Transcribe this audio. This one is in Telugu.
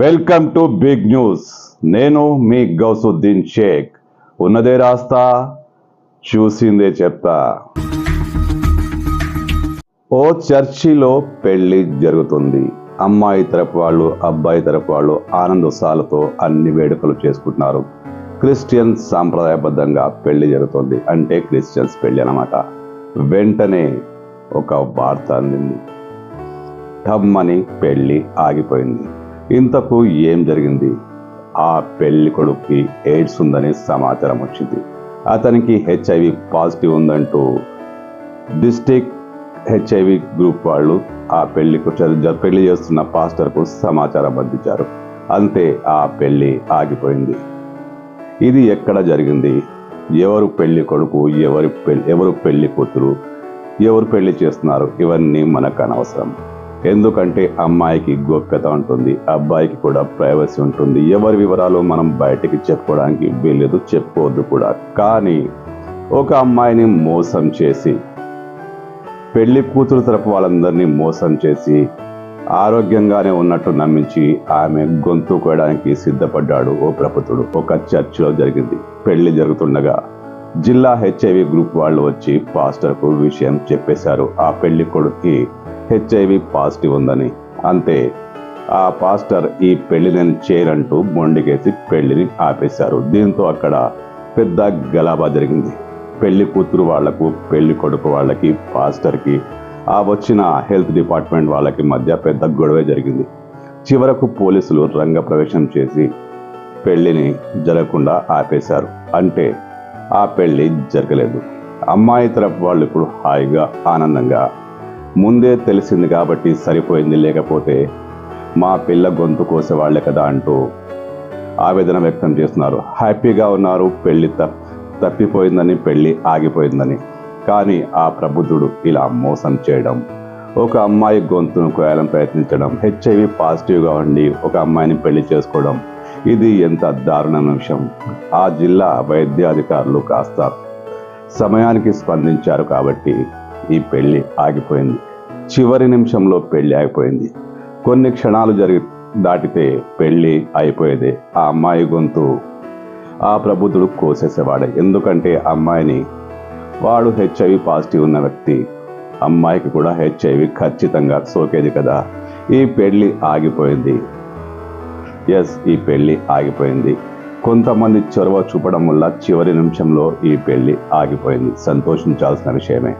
Welcome to big news. నేను మీ గౌసుద్దీన్ షేక్. ఉన్నదే రాస్తా చూసిందే చెప్తా. ఓ చర్చిలో పెళ్ళి జరుగుతుంది. అమ్మాయి తరపు వాళ్ళు అబ్బాయి తరపు వాళ్ళు ఆనందోత్సాహాలతో అన్ని వేడుకలు చేసుకుంటున్నారు. క్రిస్టియన్ సాంప్రదాయబద్ధంగా పెళ్ళి జరుగుతుంది అంటే క్రిస్టియన్స్ పెళ్ళి అనమాట వెంటనే ఒక వార్త అందింది. ఠమ్మని పెళ్ళి ఆగిపోయింది. ఇంతకు ఏం జరిగింది? ఆ పెళ్ళి కొడుక్కి ఎయిడ్స్ ఉందని సమాచారం వచ్చింది. అతనికి హెచ్ఐవి పాజిటివ్ ఉందంటూ డిస్టిక్ హెచ్ఐవి గ్రూప్ వాళ్ళు ఆ పెళ్ళికు పెళ్ళి చేస్తున్న పాస్టర్కు సమాచారం అందించారు. అంతే ఆ పెళ్ళి ఆగిపోయింది. ఇది ఎక్కడ జరిగింది? ఎవరు పెళ్ళి కొడుకు ఎవరి పెళ్ళి ఎవరు పెళ్ళి కూతురు ఎవరు పెళ్ళి చేస్తున్నారు? ఇవన్నీ మనకు అనవసరం. ఎందుకంటే అమ్మాయికి గోప్యత ఉంటుంది అబ్బాయికి కూడా ప్రైవసీ ఉంటుంది. ఎవరి వివరాలు మనం బయటికి చెప్పుకోవడానికి వీలేదు చెప్పుకోవద్దు కూడా. కానీ ఒక అమ్మాయిని మోసం చేసి పెళ్ళి కూతురు తరపు వాళ్ళందరినీ మోసం చేసి ఆరోగ్యంగానే ఉన్నట్టు నమ్మించి ఆమె గొంతు కోయడానికి సిద్ధపడ్డాడు ఓ ప్రపుతుడు ఒక చర్చిలో జరిగింది. పెళ్ళి జరుగుతుండగా జిల్లా హెచ్ఐవి గ్రూప్ వాళ్ళు వచ్చి పాస్టర్కు విషయం చెప్పేశారు. ఆ పెళ్ళి కొడుక్కి హెచ్ఐవి పాజిటివ్ ఉందని. అంతే ఆ పాస్టర్ ఈ పెళ్ళి నేను చేయనంటూ మొండికేసి పెళ్ళిని ఆపేశారు. దీంతో అక్కడ పెద్ద గలాబా జరిగింది. పెళ్ళి కూతురు వాళ్ళకు పెళ్ళి కొడుకు వాళ్ళకి పాస్టర్కి ఆ వచ్చిన హెల్త్ డిపార్ట్మెంట్ వాళ్ళకి మధ్య పెద్ద గొడవ జరిగింది. చివరకు పోలీసులు రంగప్రవేశం చేసి పెళ్ళిని జరగకుండా ఆపేశారు. అంటే ఆ పెళ్ళి జరగలేదు. అమ్మాయి తరపు వాళ్ళు ఇప్పుడు హాయిగా ఆనందంగా ముందే తెలిసింది కాబట్టి సరిపోయింది లేకపోతే మా పిల్ల గొంతు కోసేవాళ్ళే కదా అంటూ ఆవేదన వ్యక్తం చేస్తున్నారు. హ్యాపీగా ఉన్నారు పెళ్ళి తప్ తప్పిపోయిందని పెళ్ళి ఆగిపోయిందని. కానీ ఆ ప్రబుద్ధుడు ఇలా మోసం చేయడం ఒక అమ్మాయి గొంతును కోయాలని ప్రయత్నించడం హెచ్ఐవి పాజిటివ్గా ఉండి ఒక అమ్మాయిని పెళ్ళి చేసుకోవడం ఇది ఎంత దారుణమైన విషయం. ఆ జిల్లా వైద్యాధికారులు కాస్త సమయానికి స్పందించారు కాబట్టి ఈ పెళ్ళి ఆగిపోయింది. చివరి నిమిషంలో పెళ్ళి అయిపోయింది. కొన్ని క్షణాలు జరిగి దాటితే పెళ్ళి అయిపోయేదే. ఆ అమ్మాయి గొంతు ఆ ప్రబుద్ధుడు కోసేసేవాడే. ఎందుకంటే అమ్మాయిని వాడు హెచ్ఐవి పాజిటివ్ ఉన్న వ్యక్తి. అమ్మాయికి కూడా హెచ్ఐవి ఖచ్చితంగా సోకేది కదా. ఈ పెళ్ళి ఆగిపోయింది. ఎస్ ఈ పెళ్ళి ఆగిపోయింది. కొంతమంది చొరవ చూపడం వల్ల చివరి నిమిషంలో ఈ పెళ్ళి ఆగిపోయింది. సంతోషించాల్సిన విషయమే.